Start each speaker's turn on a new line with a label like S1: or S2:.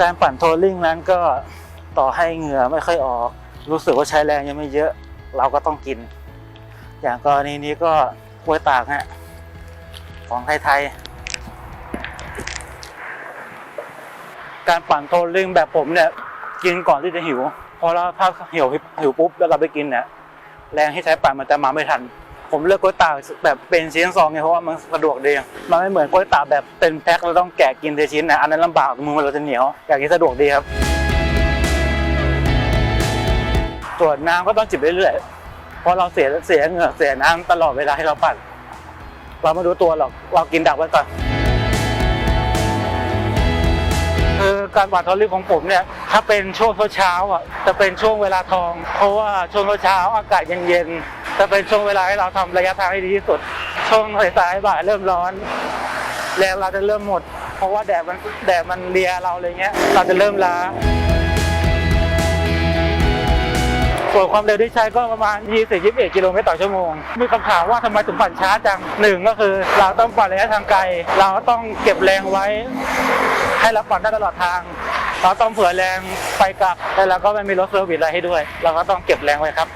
S1: การปั่นโทลลิ่งนั้นก็ต่อให้เหงื่อไม่ค่อยออก รู้สึกว่าใช้แรงยังไม่เยอะ เราก็ต้องกิน อย่างกรณีนี้ก็กล้วยตากฮะของไทยๆการปั่นโทลลิ่งแบบผมเนี่ยกินก่อนที่จะหิวพอเราถ้าหิวหิวปุ๊บแล้วเราไปกินเนี่ยแรงที่ใช้ปั่นมันจะมาไม่ทัน ผมเลือกกล้วยตากแบบเป็นชิ้นซองไงเพราะว่ามันสะดวกดีมันไม่เหมือนกล้วยตากแบบเป็นแพ็คเราต้องแกะกินทีชิ้นนะอันนั้นลำบากมือมันเราจะเหนียวอย่างนี้สะดวกดีครับส่วนน้ำก็ต้องจิบเรื่อยๆเพราะเราเสียเสียเหงื่อเสียน้ำตลอดเวลาที่เราปั่นเราไม่รู้ตัวหรอกเรากินดักไว้ก่อนคือการปั่นทอลลี่ของผมเนี่ยถ้าเป็นช่วงเช้าอะจะเป็นช่วงเวลาทอง เพราะว่าช่วงเช้าอากาศเย็นๆ จะเป็นช่วงเวลาให้เราทำระยะทางให้ดีที่สุด ช่วงสายบ่ายเริ่มร้อน แรงเราจะเริ่มหมด เพราะว่าแดดมันแดดมันเลียเราอะไรเงี้ย เราจะเริ่มล้า ส่วนความเร็วที่ใช้ก็ประมาณ 20-21 กิโลเมตรต่อชั่วโมง มีคำถามว่าทำไมถึงปั่นช้าจังหนึ่งก็คือ เราต้องปั่นระยะทางไกล เราต้องเก็บแรงไว้ ให้เราปั่นได้ตลอดทางเราต้องเผื่อแรงไปกลับแต่เราก็ไม่มีรถเซอร์วิสอะไรให้ด้วย เราก็ต้องเก็บแรงไว้ครับ